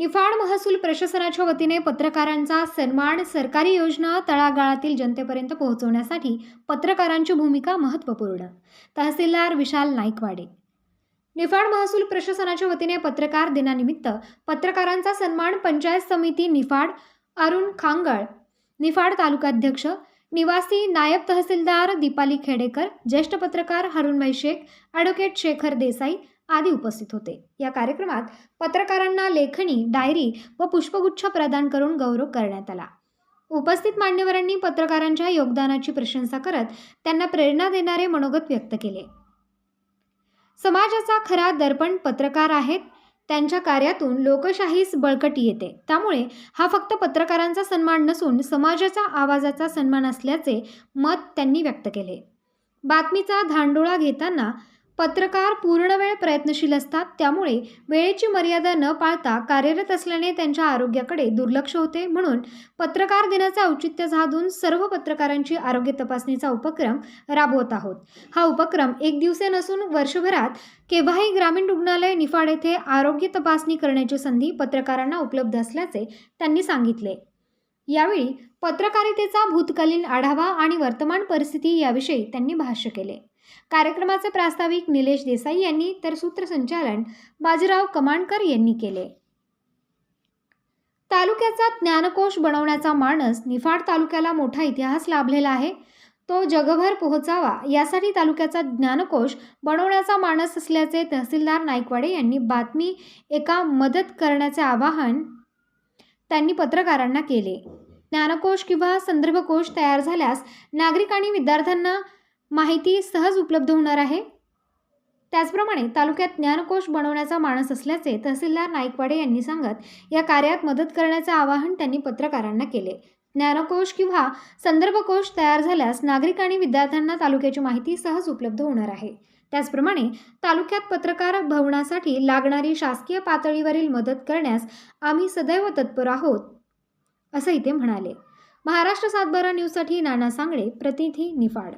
निफाड महसूल प्रशासनाच्या वतीने पत्रकारांचा सन्मान सरकारी योजना तळागाळातील जनतेपर्यंत पोहोचवण्यासाठी पत्रकारांची भूमिका महत्त्वपूर्ण. तहसीलदार विशाल नाईकवाडे. निफाड महसूल प्रशासनाच्या वतीने पत्रकार दिनानिमित्त पत्रकारांचा सन्मान पंचायत समिती निफाड अरुण खांगळ निफाड तालुकाध्यक्ष निवासी नायब तहसीलदार दीपाली खेडेकर ज्येष्ठ पत्रकार हरुणभाई शेख ॲडव्होकेट शेखर देसाई आदी उपस्थित होते. या कार्यक्रमात पत्रकारांना लेखणी डायरी व पुष्पगुच्छ प्रदान करून गौरव करण्यात आला. उपस्थित मान्यवरांनी पत्रकारांच्या योगदानाची प्रशंसा करत त्यांना प्रेरणा देणारे मनोगत व्यक्त केले. समाजाचा खरा दर्पण पत्रकार आहेत. त्यांच्या कार्यातून लोकशाहीस बळकटी येते. त्यामुळे हा फक्त पत्रकारांचा सन्मान नसून समाजाचा आवाजाचा सन्मान असल्याचे मत त्यांनी व्यक्त केले. बातमीचा धांडोळा घेताना पत्रकार पूर्ण वेळ प्रयत्नशील असतात त्यामुळे वेळेची मर्यादा न पाळता कार्यरत असल्याने त्यांच्या आरोग्याकडे दुर्लक्ष होते. म्हणून पत्रकार दिनाचं औचित्य साधून सर्व पत्रकारांची आरोग्य तपासणीचा उपक्रम राबवत आहोत. हा उपक्रम एक दिवसे नसून वर्षभरात केव्हाही ग्रामीण रुग्णालय निफाड येथे आरोग्य तपासणी करण्याची संधी पत्रकारांना उपलब्ध असल्याचे त्यांनी सांगितले. यावेळी पत्रकारितेचा भूतकालीन आढावा आणि वर्तमान परिस्थिती याविषयी त्यांनी भाष्य केले. कार्यक्रमाचे प्रास्ताविक निलेश देसाई यांनी तर सूत्रसंचालन बाजीराव कमांडकर यांनी केले. तालुक्याचा ज्ञानकोश बनवण्याचा मानस निफाड तालुक्याला मोठा इतिहास लाभलेला आहे. तो जगभर पोहोचावा यासाठी तालुक्याचा ज्ञानकोश बनवण्याचा मानस असल्याचे तहसीलदार नाईकवाडे यांनी बातमी एका मदत करण्याचे आवाहन त्यांनी पत्रकारांना केले. ज्ञानकोश किंवा संदर्भकोश तयार झाल्यास नागरिक आणि विद्यार्थ्यांना माहिती सहज उपलब्ध होणार आहे? त्याचप्रमाणे तालुक्यात ज्ञानकोश बनवण्याचा माणस असल्याचे तहसीलदार नाईकवाडे यांनी सांगत या कार्यात मदत करण्याचे आवाहन त्यांनी पत्रकारांना केले. ज्ञानकोश किंवा संदर्भकोश तयार झाल्यास नागरिक आणि विद्यार्थ्यांना तालुक्याची माहिती सहज उपलब्ध होणार आहे. त्याचप्रमाणे तालुक्यात पत्रकार भवनासाठी लागणारी शासकीय पातळीवरील मदत करण्यास आम्ही सदैव तत्पर आहोत असंही ते म्हणाले. महाराष्ट्र सातबारा न्यूजसाठी नाना सांगळे प्रतिनिधी निफाड.